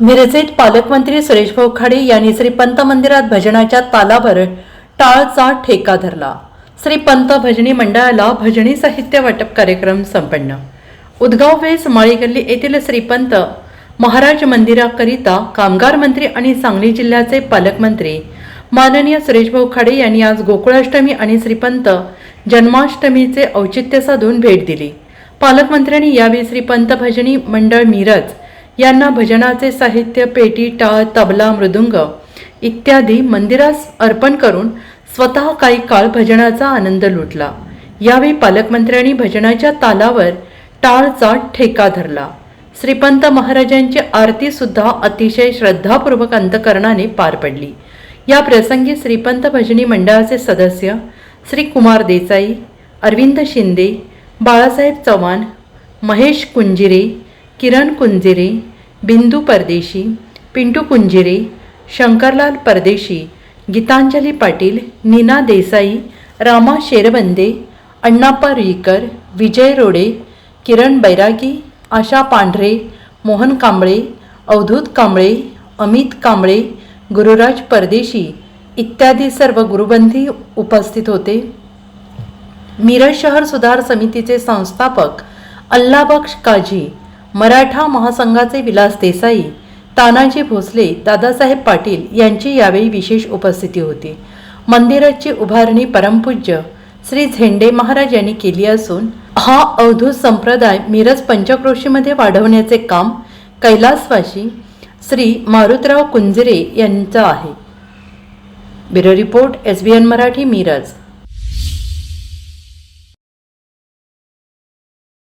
मिरजेत पालकमंत्री सुरेश खाडे यांनी श्री पंत मंदिरात भजनाच्या तालावर टाळचा ठेका धरला. श्री पंत भजनी मंडळाला भजनी साहित्य वाटप कार्यक्रम संपन्न. उदगाव वेस माळीगल्ली येथील श्रीपंत महाराज मंदिराकरिता कामगार मंत्री आणि सांगली जिल्ह्याचे पालकमंत्री माननीय सुरेशभाऊ खाडे यांनी आज गोकुळाष्टमी आणि श्रीपंत जन्माष्टमीचे औचित्य साधून भेट दिली. पालकमंत्र्यांनी यावेळी श्रीपंत भजनी मंडळ मिरज यांना भजनाचे साहित्य पेटी टाळ तबला मृदुंग इत्यादी मंदिरास अर्पण करून स्वतः काही काळ भजनाचा आनंद लुटला. यावेळी पालकमंत्र्यांनी भजनाच्या तालावर टाळचा ठेका धरला. श्रीपंत महाराजांची आरती सुद्धा अतिशय श्रद्धापूर्वक अंतकरणाने पार पडली. या प्रसंगी श्रीपंत भजनी मंडळाचे सदस्य श्री कुमार देसाई अरविंद शिंदे बाळासाहेब चव्हाण महेश कुंजिरे किरण कुंजिरे बिंदू परदेशी पिंटू कुंजिरे शंकरलाल परदेशी गीतांजली पाटील नीना देसाई रामा शेरबंदे अण्णाप्पा रुईकर विजय रोडे किरण बैरागी आशा पांढरे मोहन कांबळे अवधूत कांबळे अमित कांबळे गुरुराज परदेशी इत्यादी सर्व गुरुबंधी उपस्थित होते. मिरज शहर सुधार समितीचे संस्थापक अल्लाबक्ष काझी मराठा महासंघाचे विलास देसाई तानाजी भोसले दादासाहेब पाटील यांची यावेळी विशेष उपस्थिती होती. मंदिराची उभारणी परमपूज्य श्री झेंडे महाराज यांनी केली असून हा अवधूत संप्रदाय मिरज पंचक्रोशीमध्ये वाढवण्याचे काम कैलासवाशी श्री मारुतराव कुंजिरे यांचं आहे. Bureau report S B N Marathi Miraj.